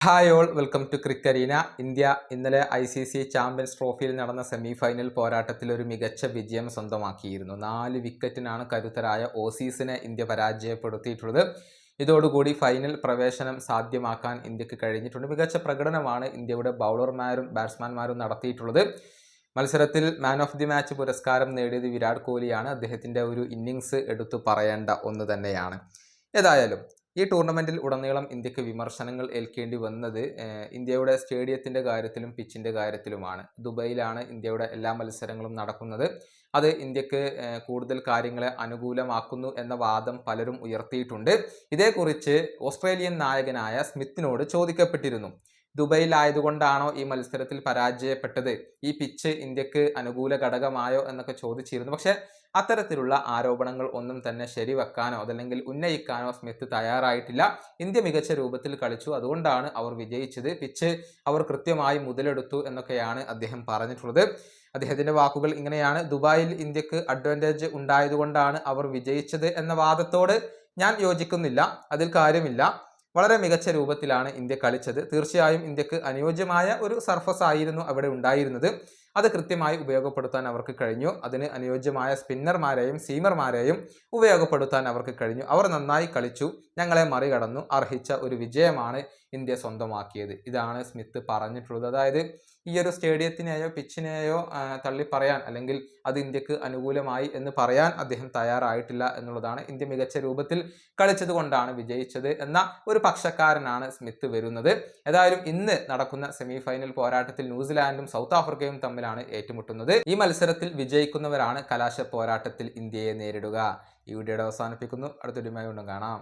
Hi all welcome to Cricreena India ഇന്നലെ I C C champions ട്രോഫിയിൽ നടന്ന semi final പോരാട്ടത്തിൽ ഒരു മികച്ച വിജയം സ്വന്തമാക്കിയിരുന്നു. നാല് വിക്കറ്റിനാണ് കരുത്തരായ ഓസീസിനെ ഇന്ത്യ പരാജയപ്പെടുത്തിയിട്ടുള്ളത്. ഇതോടുകൂടി ഫൈനൽ പ്രവേശനം സാധ്യമാക്കാൻ ഇന്ത്യയ്ക്ക് കഴിഞ്ഞിട്ടുണ്ട്. മികച്ച പ്രകടനമാണ് ഇന്ത്യയുടെ ബൗളർമാരും ബാറ്റ്സ്മാൻമാരും നടത്തിയിട്ടുള്ളത്. മത്സരത്തിൽ മാൻ ഓഫ് ദി മാച്ച് പുരസ്കാരം നേടിയത് വിരാട് കോഹ്ലിയാണ്. അദ്ദേഹത്തിന്റെ ഒരു ഇന്നിങ്സ് എടുത്തു പറയേണ്ട ഒന്ന് തന്നെയാണ്. ഏതായാലും ഈ ടൂർണമെന്റിൽ ഉടനീളം ഇന്ത്യയ്ക്ക് വിമർശനങ്ങൾ ഏൽക്കേണ്ടി വന്നത് ഇന്ത്യയുടെ സ്റ്റേഡിയത്തിന്റെ കാര്യത്തിലും പിച്ചിന്റെ കാര്യത്തിലുമാണ്. ദുബൈയിലാണ് ഇന്ത്യയുടെ എല്ലാ മത്സരങ്ങളും നടക്കുന്നത്. അത് ഇന്ത്യയ്ക്ക് കൂടുതൽ കാര്യങ്ങളെ അനുകൂലമാക്കുന്നു എന്ന വാദം പലരും ഉയർത്തിയിട്ടുണ്ട്. ഇതേക്കുറിച്ച് ഓസ്ട്രേലിയൻ നായകനായ സ്മിത്തിനോട് ചോദിക്കപ്പെട്ടിരുന്നു. ദുബൈയിലായതുകൊണ്ടാണോ ഈ മത്സരത്തിൽ പരാജയപ്പെട്ടത്? ഈ പിച്ച് ഇന്ത്യയ്ക്ക് അനുകൂല ഘടകമായോ എന്നൊക്കെ ചോദിച്ചിരുന്നു. പക്ഷെ അത്തരത്തിലുള്ള ആരോപണങ്ങൾ ഒന്നും തന്നെ ശരിവെക്കാനോ അതല്ലെങ്കിൽ ഉന്നയിക്കാനോ സ്മിത്ത് തയ്യാറായിട്ടില്ല. ഇന്ത്യ മികച്ച രൂപത്തിൽ കളിച്ചു. അതുകൊണ്ടാണ് അവർ വിജയിച്ചത്. പിച്ച് അവർ കൃത്യമായി മുതലെടുത്തു എന്നൊക്കെയാണ് അദ്ദേഹം പറഞ്ഞിട്ടുള്ളത്. അദ്ദേഹത്തിന്റെ വാക്കുകൾ ഇങ്ങനെയാണ്. ദുബായിൽ ഇന്ത്യയ്ക്ക് അഡ്വാന്റേജ് ഉണ്ടായതുകൊണ്ടാണ് അവർ വിജയിച്ചത് എന്ന വാദത്തോട് ഞാൻ യോജിക്കുന്നില്ല. അതിൽ കാര്യമില്ല. വളരെ മികച്ച രൂപത്തിലാണ് ഇന്ത്യ കളിച്ചത്. തീർച്ചയായും ഇന്ത്യയ്ക്ക് അനുയോജ്യമായ ഒരു സർഫസ് ആയിരുന്നു അവിടെ ഉണ്ടായിരുന്നത്. അത് കൃത്യമായി ഉപയോഗപ്പെടുത്താൻ അവർക്ക് കഴിഞ്ഞു. അതിന് അനുയോജ്യമായ സ്പിന്നർമാരെയും സീമർമാരെയും ഉപയോഗപ്പെടുത്താൻ അവർക്ക് കഴിഞ്ഞു. അവർ നന്നായി കളിച്ചു. ഞങ്ങളെ മറികടന്നു. അർഹിച്ച ഒരു വിജയമാണ് ഇന്ത്യ സ്വന്തമാക്കിയത്. ഇതാണ് സ്മിത്ത് പറഞ്ഞിട്ടുള്ളത്. അതായത് ഈ ഒരു സ്റ്റേഡിയത്തിനെയോ പിച്ചിനെയോ തള്ളി പറയാൻ അല്ലെങ്കിൽ അത് ഇന്ത്യയ്ക്ക് അനുകൂലമായി എന്ന് പറയാൻ അദ്ദേഹം തയ്യാറായിട്ടില്ല എന്നുള്ളതാണ് ഇന്ത്യ മികച്ച രൂപത്തിൽ കളിച്ചത് കൊണ്ടാണ് വിജയിച്ചത് എന്ന ഒരു പക്ഷക്കാരനാണ് സ്മിത്ത് വരുന്നത്. ഏതായാലും ഇന്ന് നടക്കുന്ന സെമി ഫൈനൽ പോരാട്ടത്തിൽ ന്യൂസിലാൻഡും സൗത്ത് ആഫ്രിക്കയും തമ്മിലാണ് ഏറ്റുമുട്ടുന്നത്. ഈ മത്സരത്തിൽ വിജയിക്കുന്നവരാണ് കലാശ പോരാട്ടത്തിൽ ഇന്ത്യയെ നേരിടുക. ഈ വീഡിയോയുടെ അവസാനിപ്പിക്കുന്നു. അടുത്തൊരുമായി കൊണ്ടും കാണാം.